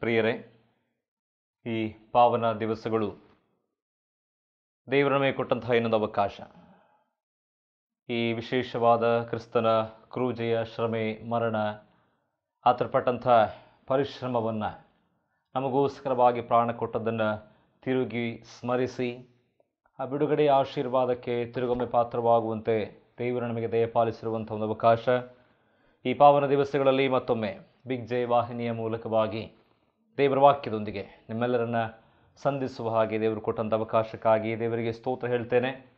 ಪ್ರಿಯರೇ. ಈ ಪಾವನ ದಿವಸಗಳು ದೇವರ ನಮಗೆ ಕೊಟ್ಟಂತಹ ಇನ್ನೊಂದು ಅವಕಾಶ. ಈ ವಿಶೇಷವಾದ ಕ್ರಿಸ್ತನ ಕ್ರೂಜೆಯ ಶ್ರಮೆ, ಮರಣ ಆತರ ಪಟ್ಟಂಥ ಪರಿಶ್ರಮವನ್ನು ನಮಗೋಸ್ಕರವಾಗಿ ಪ್ರಾಣ ಕೊಟ್ಟದ್ದನ್ನು ತಿರುಗಿ ಸ್ಮರಿಸಿ, ಆ ಬಿಡುಗಡೆಯ ಆಶೀರ್ವಾದಕ್ಕೆ ತಿರುಗೊಮ್ಮೆ ಪಾತ್ರವಾಗುವಂತೆ ದೇವರು ನಮಗೆ ದಯಪಾಲಿಸಿರುವಂಥ ಒಂದು ಅವಕಾಶ. ಈ ಪಾವನ ದಿವಸಗಳಲ್ಲಿ ಮತ್ತೊಮ್ಮೆ ಬಿಗ್ ಜೈ ವಾಹಿನಿಯ ಮೂಲಕವಾಗಿ ದೇವರ ವಾಕ್ಯದೊಂದಿಗೆ ನಿಮ್ಮೆಲ್ಲರನ್ನ ಸಂಧಿಸುವ ಹಾಗೆ ದೇವರು ಕೊಟ್ಟಂಥ ಅವಕಾಶಕ್ಕಾಗಿ ದೇವರಿಗೆ ಸ್ತೋತ್ರ ಹೇಳ್ತೇನೆ.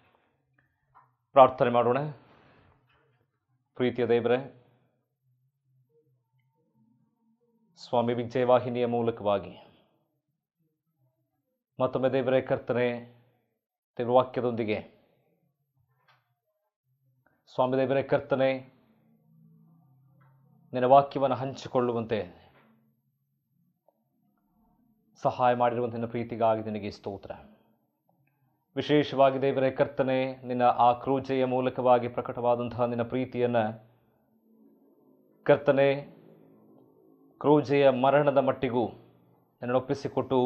ಪ್ರಾರ್ಥನೆ ಮಾಡೋಣ. ಪ್ರೀತಿಯ ದೇವರೇ, ಸ್ವಾಮಿ ವಿಜಯ ವಾಹಿನಿಯ ಮೂಲಕವಾಗಿ ಮತ್ತೊಮ್ಮೆ ದೇವರೇ, ಕರ್ತನೆ, ದೇವರ ವಾಕ್ಯದೊಂದಿಗೆ ಸ್ವಾಮಿ ದೇವರೇ, ಕರ್ತನೆ ವಾಕ್ಯವನ್ನು ಹಂಚಿಕೊಳ್ಳುವಂತೆ ಸಹಾಯ ಮಾಡಿರುವಂಥ ನಿನ್ನ ಪ್ರೀತಿಗಾಗಿ ನಿನಗೆ ಸ್ತೋತ್ರ. ವಿಶೇಷವಾಗಿ ದೇವರೇ, ಕರ್ತನೆ, ನಿನ್ನ ಆ ಕ್ರೂಜೆಯ ಮೂಲಕವಾಗಿ ಪ್ರಕಟವಾದಂತಹ ನಿನ್ನ ಪ್ರೀತಿಯನ್ನು ಕರ್ತನೆ, ಕ್ರೂಜೆಯ ಮರಣದ ಮಟ್ಟಿಗೂ ನನ್ನೊಪ್ಪಿಸಿಕೊಟ್ಟು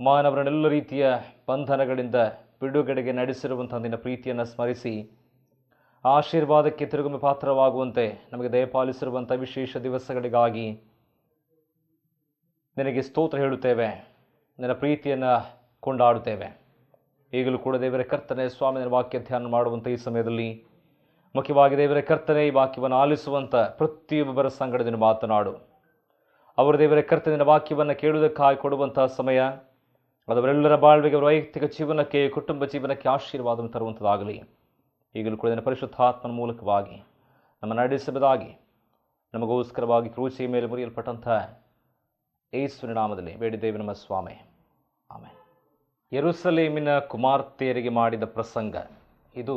ಮಾನವರನ್ನೆಲ್ಲ ರೀತಿಯ ಬಂಧನಗಳಿಂದ ಬಿಡುಗಡೆಗೆ ನಡೆಸಿರುವಂಥ ನಿನ್ನ ಪ್ರೀತಿಯನ್ನು ಸ್ಮರಿಸಿ ಆಶೀರ್ವಾದಕ್ಕೆ ತಿರುಗುಮೆ ಪಾತ್ರವಾಗುವಂತೆ ನಮಗೆ ದಯಪಾಲಿಸಿರುವಂಥ ವಿಶೇಷ ದಿವಸಗಳಿಗಾಗಿ ನಿನಗೆ ಸ್ತೋತ್ರ ಹೇಳುತ್ತೇವೆ, ನಿನ್ನ ಪ್ರೀತಿಯನ್ನು ಕೊಂಡಾಡುತ್ತೇವೆ. ಈಗಲೂ ಕೂಡ ದೇವರ ಕರ್ತನೆ ಸ್ವಾಮಿನ ವಾಕ್ಯ ಧ್ಯಾನ ಮಾಡುವಂಥ ಈ ಸಮಯದಲ್ಲಿ ಮುಖ್ಯವಾಗಿ ದೇವರ ಕರ್ತನೆ, ಈ ವಾಕ್ಯವನ್ನು ಆಲಿಸುವಂಥ ಪ್ರತಿಯೊಬ್ಬರ ಸಂಗಡದಿಂದ ಮಾತನಾಡು. ಅವರು ದೇವರ ಕರ್ತನಿನ ವಾಕ್ಯವನ್ನು ಕೇಳುವುದಕ್ಕಾಗಿ ಕೊಡುವಂಥ ಸಮಯ ಅದವರೆಲ್ಲರ ಬಾಳ್ವೆಗೆ ವೈಯಕ್ತಿಕ ಜೀವನಕ್ಕೆ, ಕುಟುಂಬ ಜೀವನಕ್ಕೆ ಆಶೀರ್ವಾದವನ್ನು ತರುವಂಥದ್ದಾಗಲಿ ಈಗಲೂ ಕೂಡ ಪರಿಶುದ್ಧಾತ್ಮನ ಮೂಲಕವಾಗಿ ನಮ್ಮ ನಡೆಸಬಹುದಾಗಿ, ನಮಗೋಸ್ಕರವಾಗಿ ಕ್ರೂಸಿಯ ಮೇಲೆ ಮುರಿಯಲ್ಪಟ್ಟಂಥ ಏಸುವಿನ ನಾಮದಲ್ಲಿ ಬೇಡಿದ್ದೇವೆ ನಮ್ಮ ಸ್ವಾಮಿ. ಆಮೇಲೆ ಯರುಸಲೇಮಿನ ಕುಮಾರ್ತೆಯರಿಗೆ ಮಾಡಿದ ಪ್ರಸಂಗ. ಇದು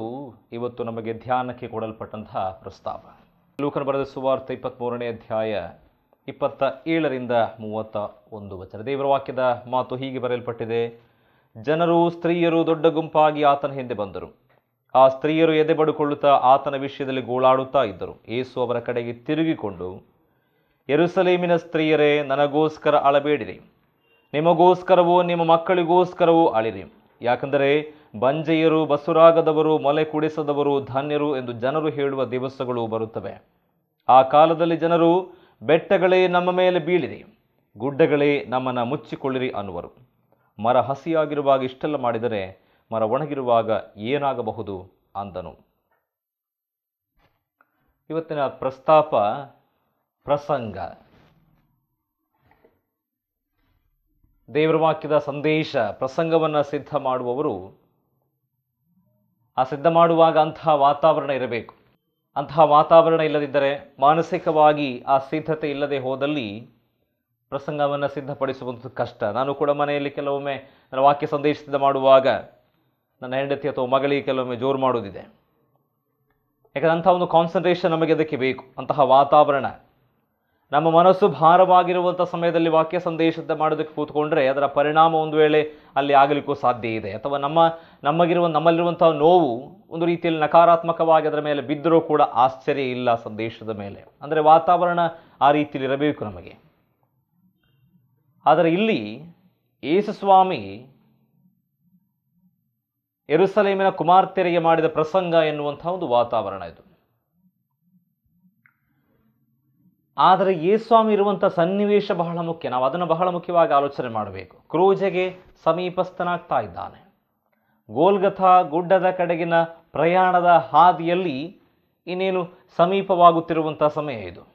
ಇವತ್ತು ನಮಗೆ ಧ್ಯಾನಕ್ಕೆ ಕೊಡಲ್ಪಟ್ಟಂತಹ ಪ್ರಸ್ತಾವ ಲೂಕನ ಬರೆದ ಸುವಾರ್ತೆ ಇಪ್ಪತ್ತ್ಮೂರನೇ ಅಧ್ಯಾಯ ಇಪ್ಪತ್ತ ಏಳರಿಂದ ಮೂವತ್ತ ಒಂದು ವಚನ. ದೇವರ ವಾಕ್ಯದ ಮಾತು ಹೀಗೆ ಬರೆಯಲ್ಪಟ್ಟಿದೆ, ಜನರು, ಸ್ತ್ರೀಯರು ದೊಡ್ಡ ಗುಂಪಾಗಿ ಆತನ ಹಿಂದೆ ಬಂದರು. ಆ ಸ್ತ್ರೀಯರು ಎದೆ ಬಡುಕೊಳ್ಳುತ್ತಾ ಆತನ ವಿಷಯದಲ್ಲಿ ಗೋಳಾಡುತ್ತಾ ಇದ್ದರು. ಏಸು ಅವರ ಕಡೆಗೆ ತಿರುಗಿಕೊಂಡು ಎರುಸಲೇಮಿನ ಸ್ತ್ರೀಯರೇ, ನನಗೋಸ್ಕರ ಅಳಬೇಡಿರಿ. ನಿಮಗೋಸ್ಕರವೂ, ನಿಮ್ಮ ಮಕ್ಕಳಿಗೋಸ್ಕರವೂ ಅಳಿರಿ. ಯಾಕಂದರೆ ಬಂಜೆಯರು, ಬಸುರಾಗದವರು, ಮೊಲೆ ಕುಡಿಸದವರು, ಧನ್ಯರು ಎಂದು ಜನರು ಹೇಳುವ ದಿವಸಗಳು ಬರುತ್ತವೆ. ಆ ಕಾಲದಲ್ಲಿ ಜನರು, ಬೆಟ್ಟಗಳೇ ನಮ್ಮ ಮೇಲೆ ಬೀಳಿರಿ, ಗುಡ್ಡಗಳೇ ನಮ್ಮನ್ನು ಮುಚ್ಚಿಕೊಳ್ಳಿರಿ ಅನ್ನುವರು. ಮರ ಹಸಿಯಾಗಿರುವಾಗ ಇಷ್ಟೆಲ್ಲ ಮಾಡಿದರೆ ಮರ ಒಣಗಿರುವಾಗ ಏನಾಗಬಹುದು ಅಂದನು. ಇವತ್ತಿನ ಪ್ರಸ್ತಾಪ ಪ್ರಸಂಗ. ದೇವರ ವಾಕ್ಯದ ಸಂದೇಶ ಪ್ರಸಂಗವನ್ನು ಸಿದ್ಧ ಮಾಡುವವರು, ಆ ಸಿದ್ಧ ಮಾಡುವಾಗ ಅಂತಹ ವಾತಾವರಣ ಇರಬೇಕು. ಅಂತಹ ವಾತಾವರಣ ಇಲ್ಲದಿದ್ದರೆ ಮಾನಸಿಕವಾಗಿ ಆ ಸಿದ್ಧತೆ ಇಲ್ಲದೆ ಹೋದಲ್ಲಿ ಪ್ರಸಂಗವನ್ನು ಸಿದ್ಧಪಡಿಸುವಂಥದ್ದು ಕಷ್ಟ. ನಾನು ಕೂಡ ಮನೆಯಲ್ಲಿ ಕೆಲವೊಮ್ಮೆ ನನ್ನ ವಾಕ್ಯ ಸಂದೇಶ ಸಿದ್ಧ ಮಾಡುವಾಗ ನನ್ನ ಹೆಂಡತಿ ಅಥವಾ ಮಗಳಿಗೆ ಕೆಲವೊಮ್ಮೆ ಜೋರು ಮಾಡೋದಿದೆ ಯಾಕಂದರೆ ಅಂಥ ಒಂದು ಕಾನ್ಸಂಟ್ರೇಷನ್ ನಮಗೆ ಅದಕ್ಕೆ ಬೇಕು. ಅಂತಹ ವಾತಾವರಣ. ನಮ್ಮ ಮನಸ್ಸು ಭಾರವಾಗಿರುವಂಥ ಸಮಯದಲ್ಲಿ ವಾಕ್ಯ ಸಂದೇಶದ ಮಾಡೋದಕ್ಕೆ ಕೂತ್ಕೊಂಡ್ರೆ ಅದರ ಪರಿಣಾಮ ಒಂದು ವೇಳೆ ಅಲ್ಲಿ ಆಗಲಿಕ್ಕೂ ಸಾಧ್ಯ ಇದೆ. ಅಥವಾ ನಮ್ಮ, ನಮಗಿರುವ, ನಮ್ಮಲ್ಲಿರುವಂಥ ನೋವು ಒಂದು ರೀತಿಯಲ್ಲಿ ನಕಾರಾತ್ಮಕವಾಗಿ ಅದರ ಮೇಲೆ ಬಿದ್ದರೂ ಕೂಡ ಆಶ್ಚರ್ಯ ಇಲ್ಲ ಸಂದೇಶದ ಮೇಲೆ. ಅಂದರೆ ವಾತಾವರಣ ಆ ರೀತಿಯಲ್ಲಿ ಇರಬೇಕು ನಮಗೆ. ಆದರೆ ಇಲ್ಲಿ ಯೇಸುಸ್ವಾಮಿ ಎರುಸಲೇಮಿನ ಕುಮಾರ್ತೆಯರಿಗೆ ಮಾಡಿದ ಪ್ರಸಂಗ ಎನ್ನುವಂತಹ ಒಂದು ವಾತಾವರಣ ಇದು. ಆದರೆ ಯೇಸ್ವಾಮಿ ಇರುವಂಥ ಸನ್ನಿವೇಶ ಬಹಳ ಮುಖ್ಯ. ನಾವು ಅದನ್ನು ಬಹಳ ಮುಖ್ಯವಾಗಿ ಆಲೋಚನೆ ಮಾಡಬೇಕು. ಕ್ರೂಜೆಗೆ ಸಮೀಪಸ್ಥನಾಗ್ತಾ ಇದ್ದಾನೆ. ಗೋಲ್ಗಥ ಗುಡ್ಡದ ಕಡೆಗಿನ ಪ್ರಯಾಣದ ಹಾದಿಯಲ್ಲಿ ಇನ್ನೇನು ಸಮೀಪವಾಗುತ್ತಿರುವಂಥ ಸಮಯ ಇದು.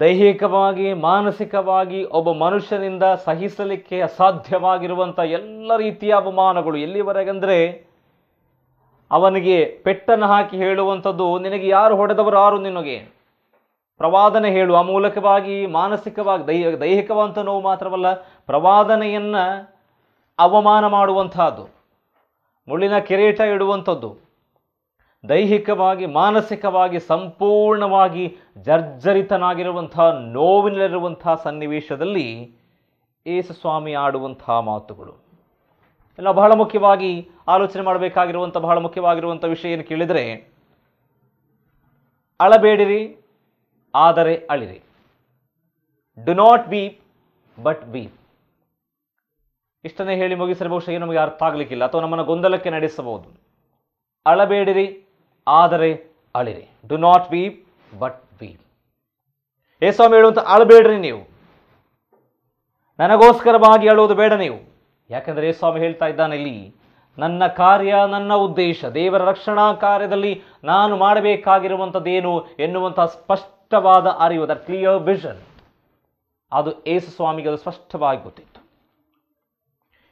ದೈಹಿಕವಾಗಿ, ಮಾನಸಿಕವಾಗಿ ಒಬ್ಬ ಮನುಷ್ಯನಿಂದ ಸಹಿಸಲಿಕ್ಕೆ ಅಸಾಧ್ಯವಾಗಿರುವಂಥ ಎಲ್ಲ ರೀತಿಯ ಅವಮಾನಗಳು ಎಲ್ಲಿವರೆಗೆಂದರೆ ಅವನಿಗೆ ಪೆಟ್ಟನ್ನು ಹಾಕಿ ಹೇಳುವಂಥದ್ದು, ನಿನಗೆ ಯಾರು ಹೊಡೆದವರು ಯಾರು ನಿನಗೆ? ಪ್ರವಾದನೆ ಹೇಳುವ ಮೂಲಕವಾಗಿ ಮಾನಸಿಕವಾಗಿ ದೈ ದೈಹಿಕವಂತ ನೋವು ಮಾತ್ರವಲ್ಲ, ಪ್ರವಾದನೆಯನ್ನು ಅವಮಾನ ಮಾಡುವಂಥದ್ದು, ಮುಳ್ಳಿನ ಕಿರೀಟ ಇಡುವಂಥದ್ದು. ದೈಹಿಕವಾಗಿ, ಮಾನಸಿಕವಾಗಿ ಸಂಪೂರ್ಣವಾಗಿ ಜರ್ಜರಿತನಾಗಿರುವಂಥ, ನೋವಿನಲ್ಲಿರುವಂಥ ಸನ್ನಿವೇಶದಲ್ಲಿ ಏಸುಸ್ವಾಮಿ ಆಡುವಂಥ ಮಾತುಗಳು. ಇನ್ನು ಬಹಳ ಮುಖ್ಯವಾಗಿ ಆಲೋಚನೆ ಮಾಡಬೇಕಾಗಿರುವಂಥ, ಬಹಳ ಮುಖ್ಯವಾಗಿರುವಂಥ ವಿಷಯ ಏನು ಕೇಳಿದರೆ, ಅಳಬೇಡಿರಿ, ಆದರೆ ಅಳಿರಿ. Do not beep but beep ಇಷ್ಟನ್ನೇ ಹೇಳಿ ಮುಗಿಸಲು ಬಹುಶಃ ನಮಗೆ ಅರ್ಥ ಆಗಲಿಕ್ಕಿಲ್ಲ, ಅಥವಾ ನಮ್ಮನ್ನು ಗೊಂದಲಕ್ಕೆ ನಡೆಸಬಹುದು. ಅಳಬೇಡಿರಿ ಆದರೆ ಅಳಿರಿ. Do not weep but weep ಏ ಸ್ವಾಮಿ ಹೇಳುವಂತ ಅಳಬೇಡ್ರಿ ನೀವು. ನನಗೋಸ್ಕರವಾಗಿ ಅಳುವುದು ಬೇಡ ನೀವು. ಯಾಕಂದರೆ ಸ್ವಾಮಿ ಹೇಳ್ತಾ ಇದ್ದಾನೆ ಇಲ್ಲಿ, ನನ್ನ ಕಾರ್ಯ, ನನ್ನ ಉದ್ದೇಶ, ದೇವರ ರಕ್ಷಣಾ ಕಾರ್ಯದಲ್ಲಿ ನಾನು ಮಾಡಬೇಕಾಗಿರುವಂಥದ್ದೇನು ಎನ್ನುವಂತಹ ಸ್ಪಷ್ಟವಾದ ಅರಿವು ದ ಕ್ಲಿಯರ್ ವಿಷನ್ ಅದು ಏಸು ಸ್ವಾಮಿಗೆ ಅದು ಸ್ಪಷ್ಟವಾಗಿ ಗೊತ್ತಿತ್ತು.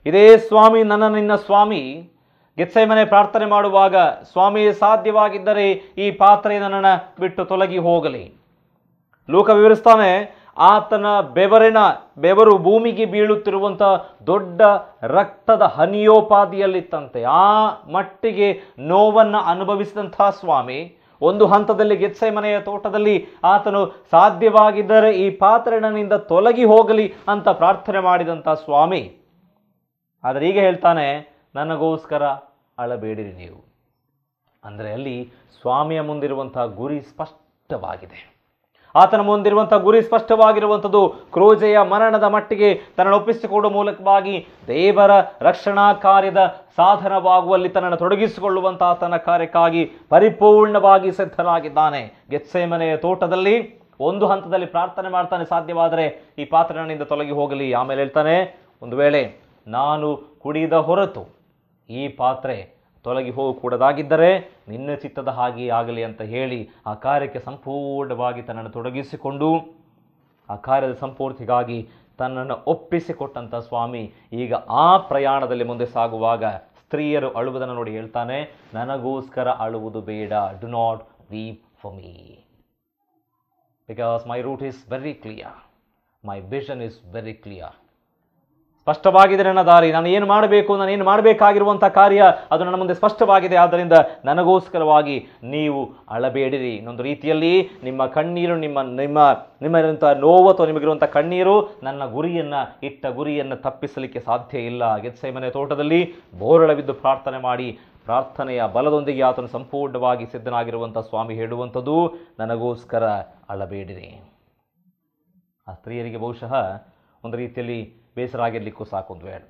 ಇದೇ ಸ್ವಾಮಿ, ನನ್ನ ನಿನ್ನ ಸ್ವಾಮಿ ಗೆತ್ಸೆಮನೆ ಪ್ರಾರ್ಥನೆ ಮಾಡುವಾಗ ಸ್ವಾಮಿ ಸಾಧ್ಯವಾಗಿದ್ದರೆ ಈ ಪಾತ್ರೆ ನನ್ನನ್ನು ಬಿಟ್ಟು ತೊಲಗಿ ಹೋಗಲಿ. ಲೋಕ ವಿವರಿಸ್ತಾನೆ, ಆತನ ಬೆವರಿನ, ಬೆವರು ಭೂಮಿಗೆ ಬೀಳುತ್ತಿರುವಂಥ ದೊಡ್ಡ ರಕ್ತದ ಹನಿಯೋಪಾದಿಯಲ್ಲಿತ್ತಂತೆ. ಆ ಮಟ್ಟಿಗೆ ನೋವನ್ನು ಅನುಭವಿಸಿದಂಥ ಸ್ವಾಮಿ, ಒಂದು ಹಂತದಲ್ಲಿ ಗೆತ್ಸೆ ಮನೆಯ ತೋಟದಲ್ಲಿ ಆತನು ಸಾಧ್ಯವಾಗಿದ್ದರೆ ಈ ಪಾತ್ರೆ ನನ್ನಿಂದ ತೊಲಗಿ ಹೋಗಲಿ ಅಂತ ಪ್ರಾರ್ಥನೆ ಮಾಡಿದಂಥ ಸ್ವಾಮಿ. ಆದರೆ ಈಗ ಹೇಳ್ತಾನೆ ನನಗೋಸ್ಕರ ಅಳಬೇಡಿರಿ ನೀವು. ಅಂದರೆ ಅಲ್ಲಿ ಸ್ವಾಮಿಯ ಮುಂದಿರುವಂಥ ಗುರಿ ಸ್ಪಷ್ಟವಾಗಿದೆ. ಆತನ ಮುಂದಿರುವಂಥ ಗುರಿ ಸ್ಪಷ್ಟವಾಗಿರುವಂಥದ್ದು ಕ್ರೋಜೆಯ ಮರಣದ ಮಟ್ಟಿಗೆ ತನ್ನನ್ನು ಒಪ್ಪಿಸಿಕೊಡುವ ಮೂಲಕವಾಗಿ ದೇವರ ರಕ್ಷಣಾ ಕಾರ್ಯದ ಸಾಧನವಾಗುವಲ್ಲಿ ತನ್ನನ್ನು ತೊಡಗಿಸಿಕೊಳ್ಳುವಂಥ ಆತನ ಕಾರ್ಯಕ್ಕಾಗಿ ಪರಿಪೂರ್ಣವಾಗಿ ಸಿದ್ಧರಾಗಿದ್ದಾನೆ ಗೆತ್ಸೆಮನೆಯ ತೋಟದಲ್ಲಿ ಒಂದು ಹಂತದಲ್ಲಿ ಪ್ರಾರ್ಥನೆ ಮಾಡ್ತಾನೆ ಸಾಧ್ಯವಾದರೆ ಈ ಪಾತ್ರ ನನ್ನಿಂದ ತೊಲಗಿ ಹೋಗಲಿ. ಆಮೇಲೆ ಹೇಳ್ತಾನೆ, ಒಂದು ವೇಳೆ ನಾನು ಕುಡಿದ ಹೊರತು ಈ ಪಾತ್ರೆ ತೊಲಗಿ ಹೋಗಕೂಡದಾಗಿದ್ದರೆ ನಿನ್ನ ಚಿತ್ತದ ಹಾಗೆ ಆಗಲಿ ಅಂತ ಹೇಳಿ ಆ ಕಾರ್ಯಕ್ಕೆ ಸಂಪೂರ್ಣವಾಗಿ ತನ್ನನ್ನು ತೊಡಗಿಸಿಕೊಂಡು ಆ ಕಾರ್ಯದ ಸಂಪೂರ್ತಿಗಾಗಿ ತನ್ನನ್ನು ಒಪ್ಪಿಸಿಕೊಟ್ಟಂಥ ಸ್ವಾಮಿ ಈಗ ಆ ಪ್ರಯಾಣದಲ್ಲಿ ಮುಂದೆ ಸಾಗುವಾಗ ಸ್ತ್ರೀಯರು ಅಳುವುದನ್ನು ನೋಡಿ ಹೇಳ್ತಾನೆ, ನನಗೋಸ್ಕರ ಅಳುವುದು ಬೇಡ do not weep for me because my route is very clear my vision is very clear ಸ್ಪಷ್ಟವಾಗಿದೆ ನನ್ನ ದಾರಿ. ನಾನು ಏನು ಮಾಡಬೇಕು? ನಾನು ಏನು ಮಾಡಬೇಕಾಗಿರುವಂಥ ಕಾರ್ಯ ಅದು ನನ್ನ ಮುಂದೆ ಸ್ಪಷ್ಟವಾಗಿದೆ. ಆದ್ದರಿಂದ ನನಗೋಸ್ಕರವಾಗಿ ನೀವು ಅಳಬೇಡಿರಿ. ಇನ್ನೊಂದು ರೀತಿಯಲ್ಲಿ ನಿಮ್ಮ ಕಣ್ಣೀರು, ನಿಮ್ಮ ನಿಮ್ಮ ನಿಮ್ಮಂಥ ನೋವು ಅಥವಾ ನಿಮಗಿರುವಂಥ ಕಣ್ಣೀರು ನನ್ನ ಗುರಿಯನ್ನು, ಇಟ್ಟ ಗುರಿಯನ್ನು ತಪ್ಪಿಸಲಿಕ್ಕೆ ಸಾಧ್ಯ ಇಲ್ಲ. ಗೆತ್ಸೆ ಮನೆ ತೋಟದಲ್ಲಿ ಬೋರಳವಿದ್ದು ಪ್ರಾರ್ಥನೆ ಮಾಡಿ, ಪ್ರಾರ್ಥನೆಯ ಬಲದೊಂದಿಗೆ ಆತನು ಸಂಪೂರ್ಣವಾಗಿ ಸಿದ್ಧನಾಗಿರುವಂಥ ಸ್ವಾಮಿ ಹೇಳುವಂಥದ್ದು ನನಗೋಸ್ಕರ ಅಳಬೇಡಿರಿ. ಆ ಸ್ತ್ರೀಯರಿಗೆ ಬಹುಶಃ ಒಂದು ರೀತಿಯಲ್ಲಿ ಬೇಸರ ಆಗಿರಲಿಕ್ಕೂ ಅಂತ ಹೇಳಿ.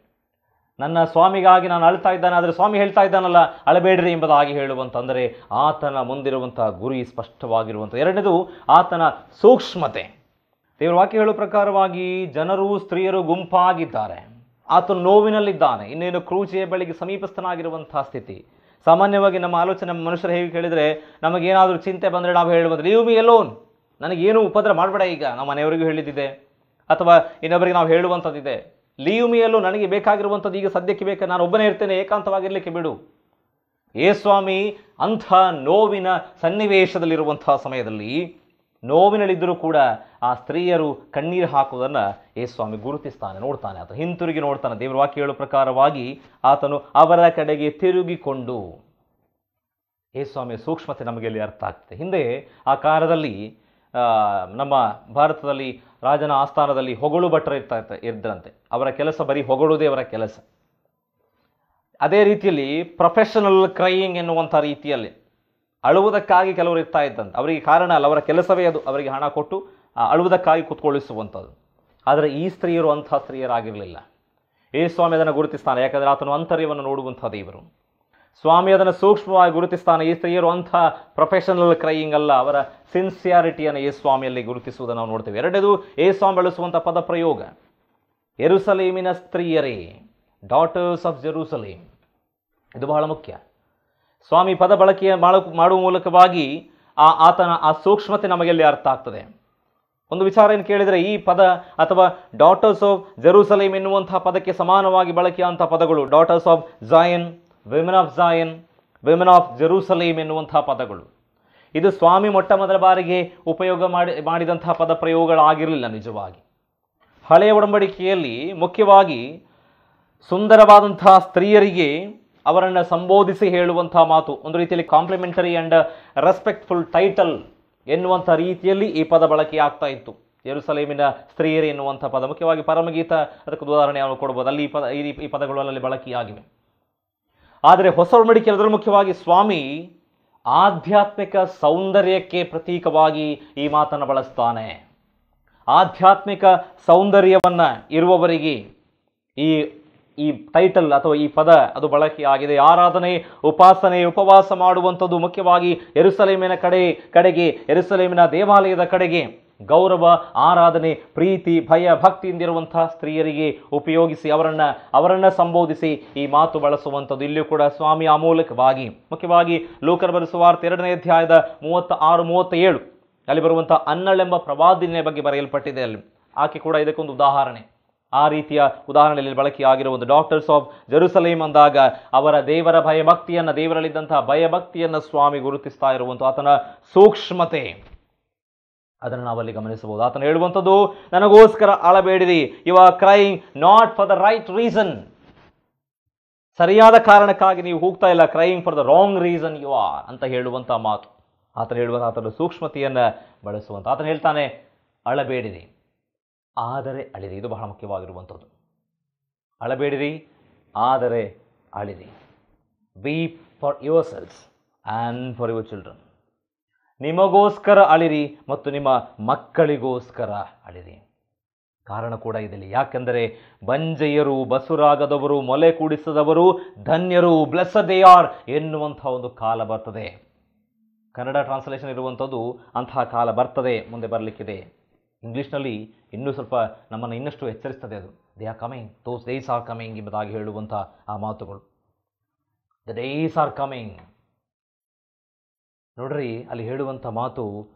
ನನ್ನ ಸ್ವಾಮಿಗಾಗಿ ನಾನು ಅಳ್ತಾ ಇದ್ದಾನೆ, ಆದರೆ ಸ್ವಾಮಿ ಹೇಳ್ತಾ ಇದ್ದಾನಲ್ಲ, ಅಳಬೇಡ್ರಿ ಎಂಬುದಾಗಿ ಹೇಳುವಂತಂದರೆ ಆತನ ಮುಂದಿರುವಂಥ ಗುರಿ ಸ್ಪಷ್ಟವಾಗಿರುವಂಥ, ಎರಡನೇದು ಆತನ ಸೂಕ್ಷ್ಮತೆ. ದೇವರ ವಾಕ್ಯ ಹೇಳುವ ಪ್ರಕಾರವಾಗಿ ಜನರು, ಸ್ತ್ರೀಯರು ಗುಂಪಾಗಿದ್ದಾರೆ. ಆತನು ನೋವಿನಲ್ಲಿದ್ದಾನೆ, ಇನ್ನೇನು ಕ್ರೂಚಿಯ ಬಳಿಗೆ ಸಮೀಪಸ್ಥನಾಗಿರುವಂಥ ಸ್ಥಿತಿ. ಸಾಮಾನ್ಯವಾಗಿ ನಮ್ಮ ಆಲೋಚನೆ ಮನುಷ್ಯರು ಹೇಗೆ ಕೇಳಿದರೆ, ನಮಗೇನಾದರೂ ಚಿಂತೆ ಬಂದರೆ ನಾವು ಹೇಳುವಂಥ ಲೀವ್ ಮಿ ಎಲೋನ್ ನನಗೇನು ಉಪದ್ರ ಮಾಡಬೇಡ ಈಗ, ನಮ್ಮ ಮನೆಯವರಿಗೂ ಹೇಳಿದ್ದಿದೆ. ಅಥವಾ ಇನ್ನೊಬ್ಬರಿಗೆ ನಾವು ಹೇಳುವಂಥದ್ದಿದೆ ಲೀವ್ ಮಿಯಲ್ಲೂ ನನಗೆ ಬೇಕಾಗಿರುವಂಥದ್ದು ಈಗ ಸದ್ಯಕ್ಕೆ ಬೇಕಾ? ನಾನು ಒಬ್ಬನೇ ಇರ್ತೇನೆ, ಏಕಾಂತವಾಗಿರಲಿಕ್ಕೆ ಬಿಡು. ಏ ಸ್ವಾಮಿ, ಅಂಥ ನೋವಿನ ಸನ್ನಿವೇಶದಲ್ಲಿರುವಂಥ ಸಮಯದಲ್ಲಿ ನೋವಿನಲ್ಲಿದ್ದರೂ ಕೂಡ ಆ ಸ್ತ್ರೀಯರು ಕಣ್ಣೀರು ಹಾಕುವುದನ್ನು ಏ ಸ್ವಾಮಿ ಗುರುತಿಸ್ತಾನೆ, ನೋಡ್ತಾನೆ. ಆತ ಹಿಂತಿರುಗಿ ನೋಡ್ತಾನೆ. ದೇವರ ವಾಕ್ಯ ಹೇಳುವ ಪ್ರಕಾರವಾಗಿ ಆತನು ಅವರ ಕಡೆಗೆ ತಿರುಗಿಕೊಂಡು, ಏ ಸ್ವಾಮಿ ಸೂಕ್ಷ್ಮತೆ ನಮಗೆ ಇಲ್ಲಿ ಅರ್ಥ ಆಗ್ತದೆ? ಹಿಂದೆ ಆ ಕಾಲದಲ್ಲಿ ನಮ್ಮ ಭಾರತದಲ್ಲಿ ರಾಜನ ಆಸ್ಥಾನದಲ್ಲಿ ಹೊಗಳು ಭಟ್ರು ಇರ್ತಾ ಇರ್ತ- ಇದ್ರಂತೆ. ಅವರ ಕೆಲಸ ಬರೀ ಹೊಗಳುವುದೇ ಅವರ ಕೆಲಸ. ಅದೇ ರೀತಿಯಲ್ಲಿ ಪ್ರೊಫೆಷನಲ್ ಕ್ರೈಯಿಂಗ್ ಎನ್ನುವಂಥ ರೀತಿಯಲ್ಲಿ ಅಳುವುದಕ್ಕಾಗಿ ಕೆಲವರು ಇರ್ತಾ ಇದ್ದಂತೆ ಅವರಿಗೆ ಕಾರಣ ಅಲ್ಲ, ಅವರ ಕೆಲಸವೇ ಅದು. ಅವರಿಗೆ ಹಣ ಕೊಟ್ಟು ಅಳುವುದಕ್ಕಾಗಿ ಕುತ್ಕೊಳ್ಳಿಸುವಂಥದ್ದು. ಆದರೆ ಈ ಸ್ತ್ರೀಯರು ಅಂಥ ಸ್ತ್ರೀಯರಾಗಿರಲಿಲ್ಲ. ಏ ಸ್ವಾಮಿ ಅದನ್ನು ಗುರುತಿಸ್ತಾನೆ. ಯಾಕಂದರೆ ಆತನು ಅಂತರ್ಯವನ್ನು ನೋಡುವಂಥ ದೇವರು. ಸ್ವಾಮಿ ಅದನ್ನು ಸೂಕ್ಷ್ಮವಾಗಿ ಗುರುತಿಸ್ತಾನೆ. ಈ ಸ್ತ್ರೀಯರು ಅಂಥ ಪ್ರೊಫೆಷನಲ್ ಕ್ರೈಯಿಂಗ್ ಅಲ್ಲ. ಅವರ ಸಿನ್ಸಿಯಾರಿಟಿಯನ್ನು ಏ ಸ್ವಾಮಿಯಲ್ಲಿ ಗುರುತಿಸುವುದನ್ನು ನಾವು ನೋಡ್ತೇವೆ. ಎರಡನೇದು ಏ ಸ್ವಾಮಿ ಬಳಸುವಂಥ ಪದ ಪ್ರಯೋಗ ಎರುಸಲೇಮಿನ ಸ್ತ್ರೀಯರೇ ಡಾಟರ್ಸ್ ಆಫ್ ಜೆರೂಸಲೇಮ್ ಇದು ಬಹಳ ಮುಖ್ಯ. ಸ್ವಾಮಿ ಪದ ಬಳಕೆಯ ಮಾಡು- ಮಾಡುವ ಮೂಲಕವಾಗಿ ಆ ಆತನ ಆ ಸೂಕ್ಷ್ಮತೆ ನಮಗೆಲ್ಲಿ ಅರ್ಥ ಆಗ್ತದೆ? ಒಂದು ವಿಚಾರ ಏನು ಕೇಳಿದರೆ, ಈ ಪದ ಅಥವಾ ಡಾಟರ್ಸ್ ಆಫ್ ಜೆರೂಸಲೇಮ್ ಎನ್ನುವಂತಹ ಪದಕ್ಕೆ ಸಮಾನವಾಗಿ ಬಳಕೆಯಾದಂಥ ಪದಗಳು daughters of Zion women of Zion women of Jerusalem ಎನ್ನುವಂಥ ಪದಗಳು. ಇದು ಸ್ವಾಮಿ ಮೊಟ್ಟ ಮೊದಲ ಬಾರಿಗೆ ಉಪಯೋಗ ಮಾಡಿ, ಮಾಡಿದಂತಹ ಪದ ಪ್ರಯೋಗಗಳಾಗಿರಲಿಲ್ಲ ನಿಜವಾಗಿ. ಹಳೆಯ ಒಡಂಬಡಿಕೆಯಲ್ಲಿ ಮುಖ್ಯವಾಗಿ ಸುಂದರವಾದಂಥ ಸ್ತ್ರೀಯರಿಗೆ ಅವರನ್ನು ಸಂಬೋಧಿಸಿ ಹೇಳುವಂಥ ಮಾತು, ಒಂದು ರೀತಿಯಲ್ಲಿ ಕಾಂಪ್ಲಿಮೆಂಟರಿ ಆ್ಯಂಡ್ ರೆಸ್ಪೆಕ್ಟ್ಫುಲ್ ಟೈಟಲ್ ಎನ್ನುವಂಥ ರೀತಿಯಲ್ಲಿ ಈ ಪದ ಬಳಕೆಯಾಗ್ತಾ ಇತ್ತು. ಜೆರುಸಲೇಮಿನ ಸ್ತ್ರೀಯರು ಎನ್ನುವಂಥ ಪದ. ಮುಖ್ಯವಾಗಿ ಪರಮಗೀತ, ಅದಕ್ಕೆ ಉದಾಹರಣೆ ನಾವು ಕೊಡ್ಬೋದು. ಅಲ್ಲಿ ಈ ಪದ, ಈ ಪದಗಳು ಅಲ್ಲಿ ಬಳಕೆಯಾಗಿವೆ. ಆದರೆ ಹೊಸ ಒಡಂಬಡಿಕೆಯಲ್ಲಿ ಕೆಲದರ ಮುಖ್ಯವಾಗಿ ಸ್ವಾಮಿ ಆಧ್ಯಾತ್ಮಿಕ ಸೌಂದರ್ಯಕ್ಕೆ ಪ್ರತೀಕವಾಗಿ ಈ ಮಾತನ್ನು ಬಳಸ್ತಾನೆ. ಆಧ್ಯಾತ್ಮಿಕ ಸೌಂದರ್ಯವನ್ನು ಇರುವವರಿಗೆ ಈ ಈ ಟೈಟಲ್ ಅಥವಾ ಈ ಪದ ಅದು ಬಳಕೆಯಾಗಿದೆ ಆರಾಧನೆ, ಉಪಾಸನೆ, ಉಪವಾಸ ಮಾಡುವಂಥದ್ದು ಮುಖ್ಯವಾಗಿ ಎರುಸಲೇಮಿನ ಕಡೆ, ಕಡೆಗೆ ಎರುಸಲೇಮಿನ ದೇವಾಲಯದ ಕಡೆಗೆ. ಗೌರವ, ಆರಾಧನೆ, ಪ್ರೀತಿ, ಭಯ ಭಕ್ತಿಯಿಂದಿರುವಂತಹ ಸ್ತ್ರೀಯರಿಗೆ ಉಪಯೋಗಿಸಿ ಅವರನ್ನು ಅವರನ್ನು ಸಂಬೋಧಿಸಿ ಈ ಮಾತು ಬಳಸುವಂಥದ್ದು ಇಲ್ಲಿಯೂ ಕೂಡ ಸ್ವಾಮಿ ಅಮೂಲಕವಾಗಿ. ಮುಖ್ಯವಾಗಿ ಲೋಕರ ಬರೆಸುವಾರ್ಥ ಎರಡನೇ ಅಧ್ಯಾಯದ ಮೂವತ್ತ ಆರು ಮೂವತ್ತ ಏಳು ಅಲ್ಲಿ ಬರುವಂಥ ಅನ್ನಳೆಂಬ ಪ್ರವಾದಿನ ಬಗ್ಗೆ ಬರೆಯಲ್ಪಟ್ಟಿದೆ ಅಲ್ಲಿ. ಆಕೆ ಕೂಡ ಇದಕ್ಕೊಂದು ಉದಾಹರಣೆ. ಆ ರೀತಿಯ ಉದಾಹರಣೆಯಲ್ಲಿ ಬಳಕೆಯಾಗಿರುವ ಒಂದು ಡಾಕ್ಟರ್ಸ್ ಆಫ್ ಜೆರುಸಲೇಮ್ ಅಂದಾಗ ಅವರ ದೇವರ ಭಯಭಕ್ತಿಯನ್ನು ದೇವರಲ್ಲಿದ್ದಂತಹ ಭಯಭಕ್ತಿಯನ್ನು ಸ್ವಾಮಿ ಗುರುತಿಸ್ತಾ ಇರುವಂಥ ಆತನ ಸೂಕ್ಷ್ಮತೆ. ಅದನ್ನು ನಾವಲ್ಲಿ ಗಮನಿಸಬಹುದು. ಆತನು ಹೇಳುವಂಥದ್ದು, ನನಗೋಸ್ಕರ ಅಳಬೇಡಿರಿ. You are crying not for the right reason ಸರಿಯಾದ ಕಾರಣಕ್ಕಾಗಿ ನೀವು ಹೋಗ್ತಾ ಇಲ್ಲ. Crying for the wrong reason you are ಅಂತ ಹೇಳುವಂಥ ಮಾತು. ಆತನು ಹೇಳುವಂಥ ಆತನ ಸೂಕ್ಷ್ಮತೆಯನ್ನು ಬಳಸುವಂಥ ಆತನು ಹೇಳ್ತಾನೆ, ಅಳಬೇಡಿರಿ. ಆದರೆ ಅಳಿರಿ. ಇದು ಬಹಳ ಮುಖ್ಯವಾಗಿರುವಂಥದ್ದು. ಅಳಬೇಡಿರಿ, ಆದರೆ ಅಳಿರಿ. Weep for yourselves and for your children ನಿಮಗೋಸ್ಕರ ಅಳಿರಿ ಮತ್ತು ನಿಮ್ಮ ಮಕ್ಕಳಿಗೋಸ್ಕರ ಅಳಿರಿ. ಕಾರಣ ಕೂಡ ಇದರಲ್ಲಿ ಯಾಕೆಂದರೆ ಬಂಜೆಯರು, ಬಸುರಾಗದವರು, ಮೊಲೆ ಕೂಡಿಸದವರು, ಧನ್ಯರು ಬ್ಲೆಸ್ಸದೇ ಆರ್ ಎನ್ನುವಂಥ ಒಂದು ಕಾಲ ಬರ್ತದೆ. ಕನ್ನಡ ಟ್ರಾನ್ಸ್ಲೇಷನ್ ಇರುವಂಥದ್ದು ಅಂತಹ ಕಾಲ ಬರ್ತದೆ, ಮುಂದೆ ಬರಲಿಕ್ಕಿದೆ. ಇಂಗ್ಲೀಷ್ನಲ್ಲಿ ಇನ್ನೂ ಸ್ವಲ್ಪ ನಮ್ಮನ್ನು ಇನ್ನಷ್ಟು ಎಚ್ಚರಿಸ್ತದೆ ಅದು. They are coming those days are coming ಎಂಬುದಾಗಿ ಹೇಳುವಂಥ ಆ ಮಾತುಗಳು. ದ ಡೇಸ್ ಆರ್ ಕಮಿಂಗ್ ನೋಡ್ರಿ, ಅಲ್ಲಿ ಹೇಳುವಂಥ ಮಾತು,